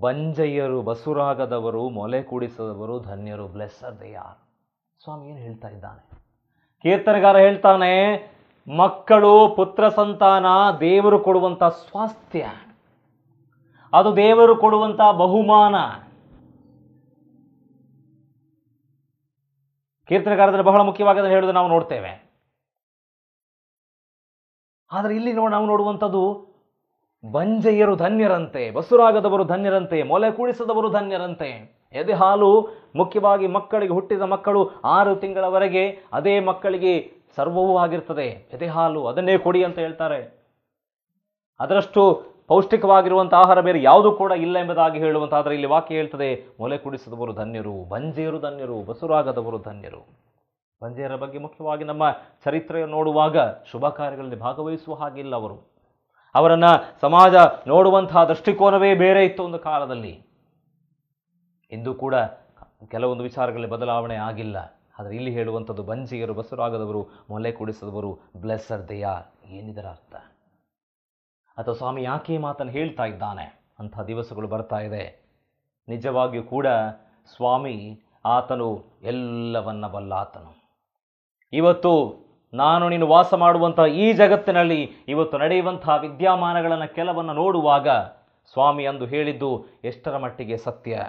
ಬಂಜಯ್ಯರು ಬಸುರಾಗದವರು, ಮೊಲೆ ಕೂಡಿಸದವರು, ಧನ್ಯರು, ಬ್ಲೆಸ್ಸರ್ ದೇ ಆರ್ ಸ್ವಾಮಿ ಏನು ಹೇಳ್ತಾ ಇದ್ದಾನೆ? ಕೀರ್ತನಗಾರ ಹೇಳ್ತಾನೆ, ಮಕ್ಕಳು ಪುತ್ರ ಸಂತಾನ, ದೇವರು ಕೊಡುವಂಥ ಸ್ವಾಸ್ಥ್ಯ. ಅದು ದೇವರು ಕೊಡುವಂಥ ಬಹುಮಾನ. ಕೀರ್ತನೆಗಾರದಲ್ಲಿ ಬಹಳ ಮುಖ್ಯವಾಗಿದೆ ಹೇಳೋದು ನಾವು ನೋಡ್ತೇವೆ. ಆದರೆ ಇಲ್ಲಿ ನೋಡಿ ನಾವು ನೋಡುವಂಥದ್ದು ಬಂಜೆಯರು ಧನ್ಯರಂತೆ, ಬಸುರಾಗದವರು ಧನ್ಯರಂತೆ, ಮೊಲೆ ಕೂಡಿಸದವರು ಧನ್ಯರಂತೆ. ಎದೆ ಹಾಲು ಮುಖ್ಯವಾಗಿ ಮಕ್ಕಳಿಗೆ, ಹುಟ್ಟಿದ ಮಕ್ಕಳು ಆರು ತಿಂಗಳವರೆಗೆ ಅದೇ ಮಕ್ಕಳಿಗೆ ಸರ್ವವೂ ಆಗಿರ್ತದೆ. ಎದೆ ಹಾಲು ಅದನ್ನೇ ಕೊಡಿ ಅಂತ ಹೇಳ್ತಾರೆ. ಅದರಷ್ಟು ಪೌಷ್ಟಿಕವಾಗಿರುವಂಥ ಆಹಾರ ಬೇರೆ ಯಾವುದೂ ಕೂಡ ಇಲ್ಲ ಎಂಬುದಾಗಿ ಹೇಳುವಂತಾದರೆ ಇಲ್ಲಿ ವಾಕ್ಯ ಹೇಳ್ತದೆ, ಮೊಲೆ ಕುಡಿಸಿದವರು ಧನ್ಯರು ಬಂಜೆಯರು ಧನ್ಯರು, ಬಸುರಾಗದವರು ಧನ್ಯರು. ಬಂಜೆಯರ ಬಗ್ಗೆ ಮುಖ್ಯವಾಗಿ ನಮ್ಮ ಚರಿತ್ರೆಯನ್ನು ನೋಡುವಾಗ ಶುಭ ಕಾರ್ಯಗಳಲ್ಲಿ ಭಾಗವಹಿಸುವ ಹಾಗಿಲ್ಲ ಅವರು. ಅವರನ್ನು ಸಮಾಜ ನೋಡುವಂತಹ ದೃಷ್ಟಿಕೋನವೇ ಬೇರೆ ಇತ್ತು ಒಂದು ಕಾಲದಲ್ಲಿ. ಇಂದು ಕೂಡ ಕೆಲವೊಂದು ವಿಚಾರಗಳಲ್ಲಿ ಬದಲಾವಣೆ ಆಗಿಲ್ಲ. ಆದರೆ ಇಲ್ಲಿ ಹೇಳುವಂಥದ್ದು, ಬಂಜಿಯರು ಬಸರಾಗದವರು ಮೊಲೆ ಕುಡಿಸದವರು, ಬ್ಲೆಸ್ಸರ್ ದೆಯ, ಏನಿದರ ಅರ್ಥ? ಅಥವಾ ಸ್ವಾಮಿ ಯಾಕೆ ಮಾತನ್ನು ಹೇಳ್ತಾ ಇದ್ದಾನೆ? ಅಂಥ ದಿವಸಗಳು ಬರ್ತಾ ಇದೆ. ನಿಜವಾಗಿಯೂ ಕೂಡ ಸ್ವಾಮಿ ಆತನು ಎಲ್ಲವನ್ನ ಬಲ್ಲಾತನು ಇವತ್ತು ನಾನು ನೀನು ವಾಸ ಮಾಡುವಂಥ ಈ ಜಗತ್ತಿನಲ್ಲಿ ಇವತ್ತು ನಡೆಯುವಂತಹ ವಿದ್ಯಮಾನಗಳನ್ನು ಕೆಲವನ್ನು ನೋಡುವಾಗ ಸ್ವಾಮಿ ಅಂದು ಹೇಳಿದ್ದು ಎಷ್ಟರ ಮಟ್ಟಿಗೆ ಸತ್ಯ.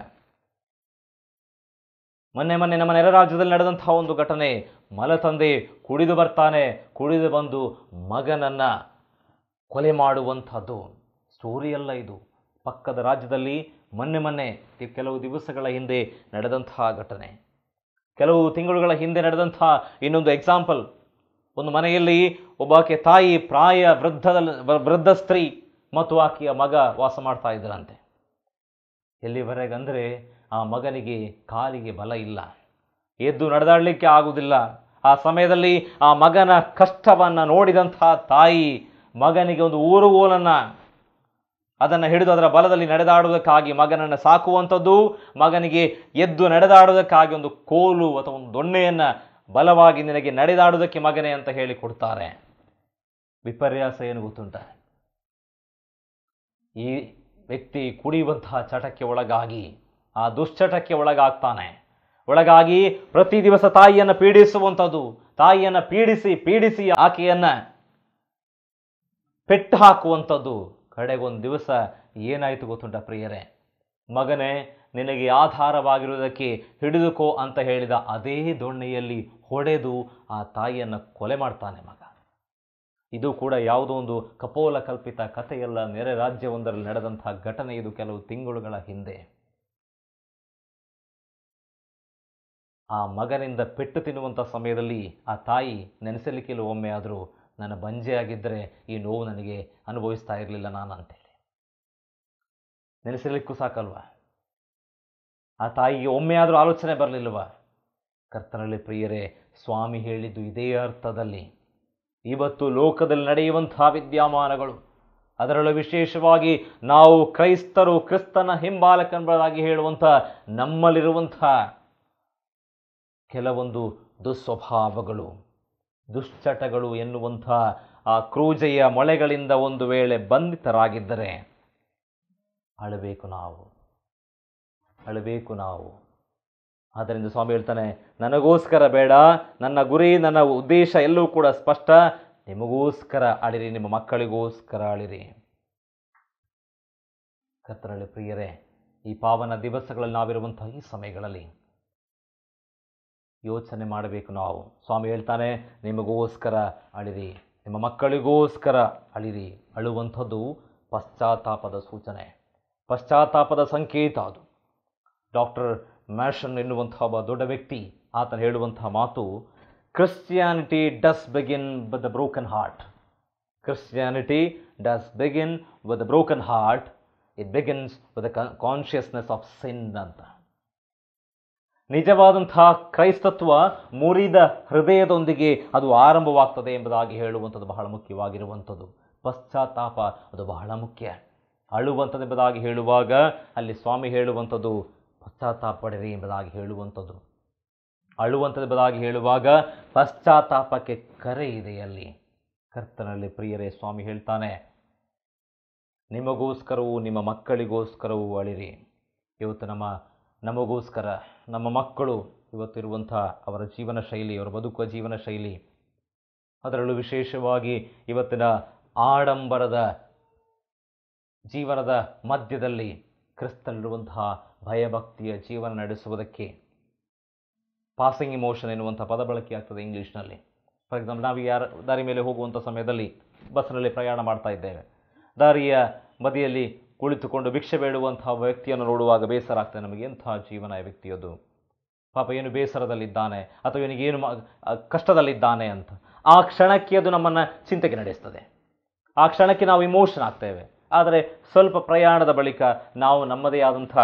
ಮೊನ್ನೆ ಮೊನ್ನೆ ನಮ್ಮ ನೆರೆ ರಾಜ್ಯದಲ್ಲಿ ನಡೆದಂತಹ ಒಂದು ಘಟನೆ, ಮಲತಂದೆ ಕುಡಿದು ಬರ್ತಾನೆ, ಕುಡಿದು ಬಂದು ಮಗನನ್ನ ಕೊಲೆ ಮಾಡುವಂಥದ್ದು. ಸ್ಟೋರಿ ಅಲ್ಲ ಇದು. ಪಕ್ಕದ ರಾಜ್ಯದಲ್ಲಿ ಮೊನ್ನೆ ಮೊನ್ನೆ ಕೆಲವು ದಿವಸಗಳ ಹಿಂದೆ ನಡೆದಂತಹ ಘಟನೆ. ಕೆಲವು ತಿಂಗಳುಗಳ ಹಿಂದೆ ನಡೆದಂತಹ ಇನ್ನೊಂದು ಎಕ್ಸಾಂಪಲ್ ಒಂದು ಮನೆಯಲ್ಲಿ ಒಬ್ಬಾಕೆ ತಾಯಿ ಪ್ರಾಯ ವೃದ್ಧದಲ್ಲಿ ವೃದ್ಧ ಸ್ತ್ರೀ ಮತ್ತು ಆಕೆಯ ಮಗ ವಾಸ ಮಾಡ್ತಾ ಇದ್ದರಂತೆ. ಎಲ್ಲಿವರೆಗಂದರೆ ಆ ಮಗನಿಗೆ ಕಾಲಿಗೆ ಬಲ ಇಲ್ಲ. ಎದ್ದು ನಡೆದಾಡಲಿಕ್ಕೆ ಆಗುವುದಿಲ್ಲ ಆ ಸಮಯದಲ್ಲಿ ಆ ಮಗನ ಕಷ್ಟವನ್ನು ನೋಡಿದಂತಹ ತಾಯಿ ಮಗನಿಗೆ ಒಂದು ಊರು ಓಲನ್ನು ಅದನ್ನು ಹಿಡಿದು ಅದರ ಬಲದಲ್ಲಿ ನಡೆದಾಡುವುದಕ್ಕಾಗಿ ಮಗನನ್ನು ಸಾಕುವಂಥದ್ದು, ಮಗನಿಗೆ ಎದ್ದು ನಡೆದಾಡುವುದಕ್ಕಾಗಿ ಒಂದು ಕೋಲು ಅಥವಾ ಒಂದು ದೊಣ್ಣೆಯನ್ನು ಬಲವಾಗಿ ನಿನಗೆ ನಡೆದಾಡುವುದಕ್ಕೆ ಮಗನೇ ಅಂತ ಹೇಳಿ ಕೊಡ್ತಾರೆ. ವಿಪರ್ಯಾಸ ಏನು ಗೊತ್ತುಂಟ? ಈ ವ್ಯಕ್ತಿ ಕುಡಿಯುವಂತಹ ಚಟಕ್ಕೆ ಒಳಗಾಗಿ, ಆ ದುಶ್ಚಟಕ್ಕೆ ಒಳಗಾಗ್ತಾನೆ. ಒಳಗಾಗಿ ಪ್ರತಿ ದಿವಸ ತಾಯಿಯನ್ನು ಪೀಡಿಸುವಂಥದ್ದು, ತಾಯಿಯನ್ನು ಪೀಡಿಸಿ ಪೀಡಿಸಿ ಆಕೆಯನ್ನು ಪೆಟ್ಟು ಹಾಕುವಂಥದ್ದು. ಕಡೆಗೊಂದು ದಿವಸ ಏನಾಯಿತು ಗೊತ್ತುಂಟ ಪ್ರಿಯರೇ? ಮಗನೇ, ನಿನಗೆ ಆಧಾರವಾಗಿರುವುದಕ್ಕೆ ಹಿಡಿದುಕೋ ಅಂತ ಹೇಳಿದ ಅದೇ ದೊಣ್ಣೆಯಲ್ಲಿ ಹೊಡೆದು ಆ ತಾಯಿಯನ್ನು ಕೊಲೆ ಮಾಡ್ತಾನೆ ಮಗ. ಇದು ಕೂಡ ಯಾವುದೋ ಒಂದು ಕಪೋಲ ಕಲ್ಪಿತ ಕಥೆಯಲ್ಲ, ನೆರೆ ರಾಜ್ಯವೊಂದರಲ್ಲಿ ನಡೆದಂತಹ ಘಟನೆ ಇದು ಕೆಲವು ತಿಂಗಳುಗಳ ಹಿಂದೆ. ಆ ಮಗನಿಂದ ಪೆಟ್ಟು ತಿನ್ನುವಂಥ ಸಮಯದಲ್ಲಿ ಆ ತಾಯಿ ನೆನೆಸಲಿಕ್ಕಿಲ್ಲ, ಒಮ್ಮೆ ಆದರೂ ನನ್ನ ಬಂಜೆಯಾಗಿದ್ದರೆ ಈ ನೋವು ನನಗೆ ಅನುಭವಿಸ್ತಾ ಇರಲಿಲ್ಲ ನಾನು ಅಂತೇಳಿ. ನೆನೆಸಲಿಕ್ಕೂ ಸಾಕಲ್ವಾ? ಆ ತಾಯಿಗೆ ಒಮ್ಮೆ ಆದರೂ ಆಲೋಚನೆ ಬರಲಿಲ್ವ? ಕರ್ತನಲ್ಲಿ ಪ್ರಿಯರೇ, ಸ್ವಾಮಿ ಹೇಳಿದ್ದು ಇದೇ ಅರ್ಥದಲ್ಲಿ. ಇವತ್ತು ಲೋಕದಲ್ಲಿ ನಡೆಯುವಂತಹ ವಿದ್ಯಮಾನಗಳು, ಅದರಲ್ಲೂ ವಿಶೇಷವಾಗಿ ನಾವು ಕ್ರೈಸ್ತರು ಕ್ರಿಸ್ತನ ಹಿಂಬಾಲಕನಾಗಿ ಹೇಳುವಂಥ ನಮ್ಮಲ್ಲಿರುವಂಥ ಕೆಲವೊಂದು ದುಸ್ವಭಾವಗಳು, ದುಶ್ಚಟಗಳು ಎನ್ನುವಂಥ ಆ ಕ್ರೂಜೆಯ ಮೊಳೆಗಳಿಂದ ಒಂದು ವೇಳೆ ಬಂಧಿತರಾಗಿದ್ದರೆ ಅಳಬೇಕು ನಾವು ಅಳಬೇಕು ನಾವು. ಆದ್ದರಿಂದ ಸ್ವಾಮಿ ಹೇಳ್ತಾನೆ, ನನಗೋಸ್ಕರ ಬೇಡ, ನನ್ನ ಗುರಿ, ನನ್ನ ಉದ್ದೇಶ ಎಲ್ಲವೂ ಕೂಡ ಸ್ಪಷ್ಟ. ನಿಮಗೋಸ್ಕರ ಅಳಿರಿ ನಿಮ್ಮ ಮಕ್ಕಳಿಗೋಸ್ಕರ ಅಳಿರಿ ಕತ್ತರಳಿ ಪ್ರಿಯರೇ, ಈ ಪಾವನ ದಿವಸಗಳಲ್ಲಿ ನಾವಿರುವಂತಹ ಈ ಸಮಯಗಳಲ್ಲಿ ಯೋಚನೆ ಮಾಡಬೇಕು ನಾವು. ಸ್ವಾಮಿ ಹೇಳ್ತಾನೆ, ನಿಮಗೋಸ್ಕರ ಅಳಿರಿ ನಿಮ್ಮ ಮಕ್ಕಳಿಗೋಸ್ಕರ ಅಳಿರಿ ಅಳುವಂಥದ್ದು ಪಶ್ಚಾತ್ತಾಪದ ಸೂಚನೆ. ಪಶ್ಚಾತ್ತಾಪದ ಸಂಕೇತ ಅದು. ಡಾಕ್ಟರ್ ಮ್ಯಾಷನ್ ಎನ್ನುವಂಥ ಒಬ್ಬ ದೊಡ್ಡ ವ್ಯಕ್ತಿ ಆತನು ಹೇಳುವಂತಹ ಮಾತು Christianity does begin with the broken heart Christianity does begin with the broken heart it begins with the consciousness of sin ಅಂತ. ನಿಜವಾದಂತಹ ಕ್ರೈಸ್ತತ್ವ ಮುರಿದ ಹೃದಯದೊಂದಿಗೆ ಅದು ಆರಂಭವಾಗ್ತದೆ ಎಂಬುದಾಗಿ ಹೇಳುವಂಥದ್ದು ಬಹಳ ಮುಖ್ಯವಾಗಿರುವಂಥದ್ದು. ಪಶ್ಚಾತ್ತಾಪ ಅದು ಬಹಳ ಮುಖ್ಯ. ಅಳುವಂಥದ್ದು ಎಂಬುದಾಗಿ ಹೇಳುವಾಗ ಅಲ್ಲಿ ಸ್ವಾಮಿ ಹೇಳುವಂಥದ್ದು ಪಶ್ಚಾತ್ತಾಪ ಪಡಿರಿ ಎಂಬುದಾಗಿ ಹೇಳುವಂಥದ್ದು. ಅಳುವಂಥದ್ದು ಎಂಬುದಾಗಿ ಹೇಳುವಾಗ ಪಶ್ಚಾತ್ತಾಪಕ್ಕೆ ಕರೆ ಇದೆ ಅಲ್ಲಿ ಕರ್ತನಲ್ಲಿ ಪ್ರಿಯರೇ, ಸ್ವಾಮಿ ಹೇಳ್ತಾನೆ, ನಿಮಗೋಸ್ಕರವೂ ನಿಮ್ಮ ಮಕ್ಕಳಿಗೋಸ್ಕರವೂ ಅಳಿರಿ. ಇವತ್ತು ನಮ್ಮ, ನಮಗೋಸ್ಕರ ನಮ್ಮ ಮಕ್ಕಳು ಇವತ್ತಿರುವಂಥ ಅವರ ಜೀವನ ಶೈಲಿ, ಅವರ ಬದುಕುವ ಜೀವನ ಶೈಲಿ, ಅದರಲ್ಲೂ ವಿಶೇಷವಾಗಿ ಇವತ್ತಿನ ಆಡಂಬರದ ಜೀವನದ ಮಧ್ಯದಲ್ಲಿ ಕ್ರಿಸ್ತಲ್ಲಿರುವಂತಹ ಭಯಭಕ್ತಿಯ ಜೀವನ ನಡೆಸುವುದಕ್ಕೆ ಪಾಸಿಂಗ್ ಇಮೋಷನ್ ಎನ್ನುವಂಥ ಪದ ಬಳಕೆ ಆಗ್ತದೆ ಇಂಗ್ಲೀಷ್ನಲ್ಲಿ. ಫಾರ್ ಎಕ್ಸಾಂಪಲ್ ನಾವು ಯಾರ, ದಾರಿ ಮೇಲೆ ಹೋಗುವಂಥ ಸಮಯದಲ್ಲಿ ಬಸ್ನಲ್ಲಿ ಪ್ರಯಾಣ ಮಾಡ್ತಾ ಇದ್ದೇವೆ. ದಾರಿಯ ಬದಿಯಲ್ಲಿ ಕುಳಿತುಕೊಂಡು ಭಿಕ್ಷೆ ಬೇಡುವಂತಹ ವ್ಯಕ್ತಿಯನ್ನು ನೋಡುವಾಗ ಬೇಸರ ಆಗ್ತದೆ ನಮಗೆ. ಎಂಥ ಜೀವನ ವ್ಯಕ್ತಿಯದು ಪಾಪ ಏನು ಬೇಸರದಲ್ಲಿದ್ದಾನೆ ಅಥವಾ ಇವನಿಗೇನು ಕಷ್ಟದಲ್ಲಿದ್ದಾನೆ ಅಂತ. ಆ ಕ್ಷಣಕ್ಕೆ ಅದು ನಮ್ಮನ್ನು ಚಿಂತೆಗೆ ನಡೆಸ್ತದೆ. ಆ ಕ್ಷಣಕ್ಕೆ ನಾವು ಇಮೋಷನ್ ಆಗ್ತೇವೆ. ಆದರೆ ಸ್ವಲ್ಪ ಪ್ರಯಾಣದ ಬಳಿಕ ನಾವು ನಮ್ಮದೇ ಆದಂಥ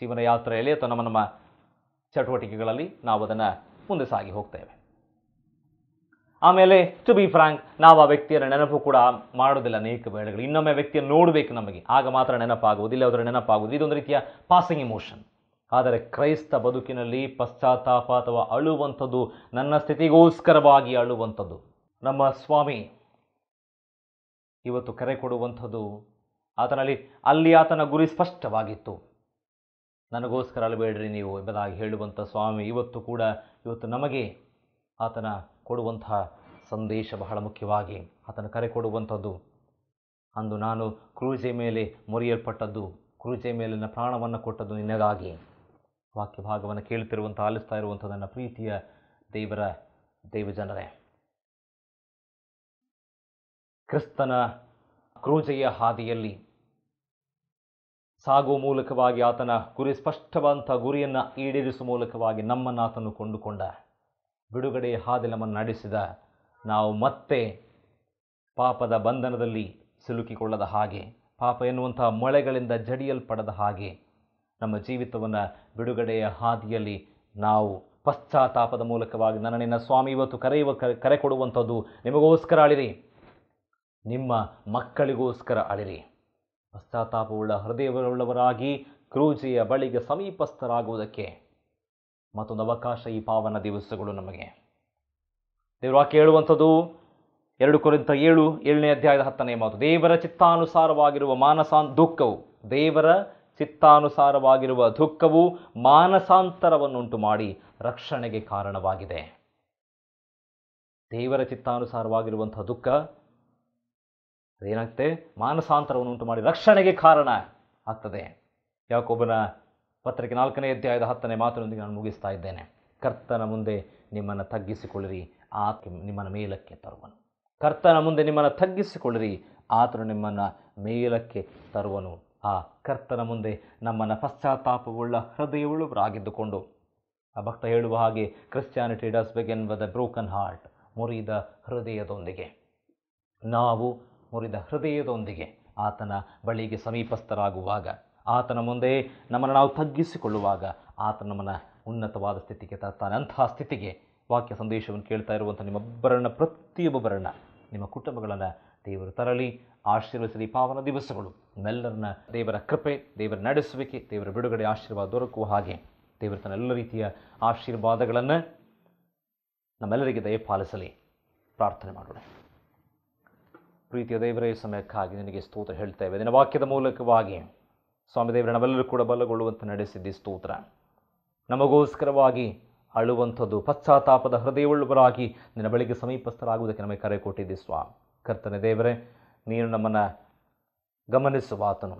ಜೀವನ ಯಾತ್ರೆಯಲ್ಲಿ ಅಥವಾ ನಮ್ಮ ನಮ್ಮ ಚಟುವಟಿಕೆಗಳಲ್ಲಿ ನಾವು ಅದನ್ನು ಮುಂದೆ ಸಾಗಿ ಹೋಗ್ತೇವೆ. ಆಮೇಲೆ ಟು ಬಿ ಫ್ರಾಂಕ್ ನಾವು ಆ ವ್ಯಕ್ತಿಯನ್ನು ನೆನಪು ಕೂಡ ಮಾಡೋದಿಲ್ಲ ಅನೇಕ ವೇಳೆಗಳು. ಇನ್ನೊಮ್ಮೆ ವ್ಯಕ್ತಿಯನ್ನು ನೋಡಬೇಕು ನಮಗೆ. ಆಗ ಮಾತ್ರ ನೆನಪಾಗುವುದು ಇಲ್ಲ ಅದರ ನೆನಪಾಗುವುದು. ಇದೊಂದು ರೀತಿಯ ಪಾಸಿಂಗ್ ಇಮೋಷನ್ ಆದರೆ ಕ್ರೈಸ್ತ ಬದುಕಿನಲ್ಲಿ ಪಶ್ಚಾತ್ತಾಪ ಅಥವಾ ಅಳುವಂಥದ್ದು ನನ್ನ ಸ್ಥಿತಿಗೋಸ್ಕರವಾಗಿ ಅಳುವಂಥದ್ದು. ನಮ್ಮ ಸ್ವಾಮಿ ಇವತ್ತು ಕರೆ ಕೊಡುವಂಥದ್ದು ಆತನಲ್ಲಿ, ಅಲ್ಲಿ ಆತನ ಗುರಿ ಸ್ಪಷ್ಟವಾಗಿತ್ತು. ನನಗೋಸ್ಕರ ಅಳಬೇಡ್ರಿ ನೀವು ಎಂಬುದಾಗಿ ಹೇಳುವಂಥ ಸ್ವಾಮಿ. ಇವತ್ತು ಕೂಡ ಇವತ್ತು ನಮಗೆ ಆತನ ಕೊಡುವಂತಹ ಸಂದೇಶ ಬಹಳ ಮುಖ್ಯವಾಗಿ ಆತನ ಕರೆ ಕೊಡುವಂಥದ್ದು. ಅಂದು ನಾನು ಕ್ರೂಜೆ ಮೇಲೆ ಮುರಿಯಲ್ಪಟ್ಟದ್ದು, ಕ್ರೂಜೆ ಮೇಲಿನ ಪ್ರಾಣವನ್ನು ಕೊಟ್ಟದ್ದು ನಿನಗಾಗಿ. ವಾಕ್ಯ ಭಾಗವನ್ನು ಕೇಳುತ್ತಿರುವಂಥ ಆಲಿಸ್ತಾ ಇರುವಂಥ ನನ್ನ ಪ್ರೀತಿಯ ದೇವರ, ದೇವಜನರೇ. ಕ್ರಿಸ್ತನ ಕ್ರೂಜೆಯ ಹಾದಿಯಲ್ಲಿ ಸಾಗುವ ಮೂಲಕವಾಗಿ ಆತನ ಗುರಿ ಸ್ಪಷ್ಟವಾದಂಥ ಗುರಿಯನ್ನು ಈಡೇರಿಸುವ ಮೂಲಕವಾಗಿ ನಮ್ಮನ್ನು ಆತನು ಕೊಂಡುಕೊಂಡ ಬಿಡುಗಡೆಯ ಹಾದಿ ನಮ್ಮನ್ನು ನಡೆಸಿದ ನಾವು ಮತ್ತೆ ಪಾಪದ ಬಂಧನದಲ್ಲಿ ಸಿಲುಕಿಕೊಳ್ಳದ ಹಾಗೆ, ಪಾಪ ಎನ್ನುವಂಥ ಮೊಳೆಗಳಿಂದ ಜಡಿಯಲ್ಪಡದ ಹಾಗೆ ನಮ್ಮ ಜೀವಿತವನ್ನು ಬಿಡುಗಡೆಯ ಹಾದಿಯಲ್ಲಿ ನಾವು ಪಶ್ಚಾತ್ತಾಪದ ಮೂಲಕವಾಗಿ ನನ್ನ ಸ್ವಾಮಿ ಇವತ್ತು ಕರೆಯುವ ಕರೆ ಕರೆ ಕೊಡುವಂಥದ್ದು ನಿಮಗೋಸ್ಕರ ಅಳಿರಿ. ನಿಮ್ಮ ಮಕ್ಕಳಿಗೋಸ್ಕರ ಅಳಿರಿ. ಪಶ್ಚಾತ್ತಾಪವುಳ್ಳ ಹೃದಯವುಳ್ಳವರಾಗಿ ಕ್ರೂಜೆಯ ಬಳಿಗೆ ಸಮೀಪಸ್ಥರಾಗುವುದಕ್ಕೆ ಮತ್ತೊಂದು ಅವಕಾಶ ಈ ಪಾವನ ದಿವಸಗಳು ನಮಗೆ. ದೇವರು ವಾಕ್ಯ ಹೇಳುವಂಥದ್ದು ಎರಡು ಕುರಿತ ಏಳು, ಏಳನೇ ಅಧ್ಯಾಯದ ಹತ್ತನೇ ಮಾತು. ದೇವರ ಚಿತ್ತಾನುಸಾರವಾಗಿರುವ ಮಾನಸಾನ್ ದುಃಖವು, ದೇವರ ಚಿತ್ತಾನುಸಾರವಾಗಿರುವ ದುಃಖವು ಮಾನಸಾಂತರವನ್ನುಂಟು ಮಾಡಿ ರಕ್ಷಣೆಗೆ ಕಾರಣವಾಗಿದೆ. ದೇವರ ಚಿತ್ತಾನುಸಾರವಾಗಿರುವಂಥ ದುಃಖ ಅದೇನಾಗ್ತದೆ? ಮಾನಸಾಂತರವನ್ನು ಉಂಟು ಮಾಡಿ ರಕ್ಷಣೆಗೆ ಕಾರಣ ಆಗ್ತದೆ. ಯಾಕೊಬ್ಬನ ಪತ್ರಿಕೆ ನಾಲ್ಕನೇ ಅಧ್ಯಾಯದ ಹತ್ತನೇ ಮಾತಿನೊಂದಿಗೆ ನಾನು ಮುಗಿಸ್ತಾ ಇದ್ದೇನೆ. ಕರ್ತನ ಮುಂದೆ ನಿಮ್ಮನ್ನು ತಗ್ಗಿಸಿಕೊಳ್ಳಿರಿ ಆತ ನಿಮ್ಮನ್ನು ಮೇಲಕ್ಕೆ ತರುವನು. ಕರ್ತನ ಮುಂದೆ ನಿಮ್ಮನ್ನು ತಗ್ಗಿಸಿಕೊಳ್ಳಿರಿ, ಆತನು ನಿಮ್ಮನ್ನು ಮೇಲಕ್ಕೆ ತರುವನು. ಆ ಕರ್ತನ ಮುಂದೆ ನಮ್ಮನ್ನು ಪಶ್ಚಾತ್ತಾಪವುಳ್ಳ ಹೃದಯವುಳ್ಳವರಾಗಿದ್ದುಕೊಂಡು, ಆ ಭಕ್ತ ಹೇಳುವ ಹಾಗೆ Christianity does begin a broken heart ಮುರಿದ ಹೃದಯದೊಂದಿಗೆ. ನಾವು ಮುರಿದ ಹೃದಯದೊಂದಿಗೆ ಆತನ ಬಳಿಗೆ ಸಮೀಪಸ್ಥರಾಗುವಾಗ, ಆತನ ಮುಂದೆ ನಮ್ಮನ್ನು ನಾವು ತಗ್ಗಿಸಿಕೊಳ್ಳುವಾಗ ಆತ ನಮ್ಮನ್ನು ಉನ್ನತವಾದ ಸ್ಥಿತಿಗೆ ತರ್ತಾನೆ. ಅಂತಹ ಸ್ಥಿತಿಗೆ ವಾಕ್ಯ ಸಂದೇಶವನ್ನು ಕೇಳ್ತಾ ಇರುವಂಥ ನಿಮ್ಮೊಬ್ಬರನ್ನ, ಪ್ರತಿಯೊಬ್ಬರನ್ನ, ನಿಮ್ಮ ಕುಟುಂಬಗಳನ್ನು ದೇವರು ತರಲಿ, ಆಶೀರ್ವದಿಸಲಿ. ಪಾವನ ದಿವಸಗಳು, ನಮ್ಮೆಲ್ಲರನ್ನ ದೇವರ ಕೃಪೆ, ದೇವರ ನಡೆಸುವಿಕೆ, ದೇವರ ಬಿಡುಗಡೆ, ಆಶೀರ್ವಾದ ದೊರಕುವ ಹಾಗೆ ದೇವರು ತನ್ನ ಎಲ್ಲ ರೀತಿಯ ಆಶೀರ್ವಾದಗಳನ್ನು ನಮ್ಮೆಲ್ಲರಿಗೆ ದಯಪಾಲಿಸಲಿ. ಪ್ರಾರ್ಥನೆ ಮಾಡೋಣ. ಪ್ರೀತಿಯ ದೇವರೇ ಸಮಯಕ್ಕಾಗಿ ನಿನಗೆ ಸ್ತೋತ್ರ ಹೇಳ್ತೇವೆ. ನಿನ್ನ ವಾಕ್ಯದ ಮೂಲಕವಾಗಿ ಸ್ವಾಮಿ ದೇವರ ನಾವೆಲ್ಲರೂ ಕೂಡ ಬಲಗೊಳ್ಳುವಂತೆ ನಡೆಸಿದ್ದಿ ಸ್ತೋತ್ರ. ನಮಗೋಸ್ಕರವಾಗಿ ಅಳುವಂಥದ್ದು ಪಶ್ಚಾತ್ತಾಪದ ಹೃದಯವುಳ್ಳವರಾಗಿ ನಿನ್ನ ಬಳಿಗೆ ಸಮೀಪಸ್ಥರಾಗುವುದಕ್ಕೆ ನಮಗೆ ಕರೆ ಕೊಟ್ಟಿದ್ದಿ ಸ್ವಾಮಿ ಕರ್ತನೆ ದೇವರೇ, ನೀನು ನಮ್ಮನ್ನು ಗಮನಿಸುವಾತನು.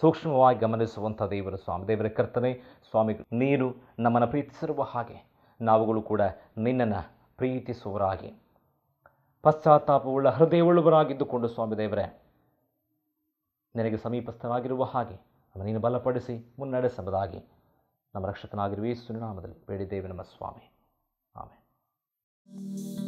ಸೂಕ್ಷ್ಮವಾಗಿ ಗಮನಿಸುವಂಥ ದೇವರ ಸ್ವಾಮಿ ದೇವರ, ಕರ್ತನೆ ಸ್ವಾಮಿ, ನೀನು ನಮ್ಮನ್ನು ಪ್ರೀತಿಸಿರುವ ಹಾಗೆ ನಾವುಗಳು ಕೂಡ ನಿನ್ನನ್ನು ಪ್ರೀತಿಸುವರಾಗಿ ಪಶ್ಚಾತ್ತಾಪವುಳ್ಳ ಹೃದಯವುಳ್ಳವರಾಗಿದ್ದುಕೊಂಡು ಸ್ವಾಮಿ ದೇವರೇ, ನಿನಗೆ ಸಮೀಪಸ್ಥನಾಗಿರುವ ಹಾಗೆ ನೀನು ಬಲಪಡಿಸಿ ಮುನ್ನಡೆಸಬಹುದಾಗಿ ನಮ್ಮ ರಕ್ಷಕನಾಗಿರುವ ಸುನಾಮದಲ್ಲಿ ನಾಮದಲ್ಲಿ ಬೇಡಿದ್ದೇವೆ ನಮ್ಮ ಸ್ವಾಮಿ. ಆಮೇಲೆ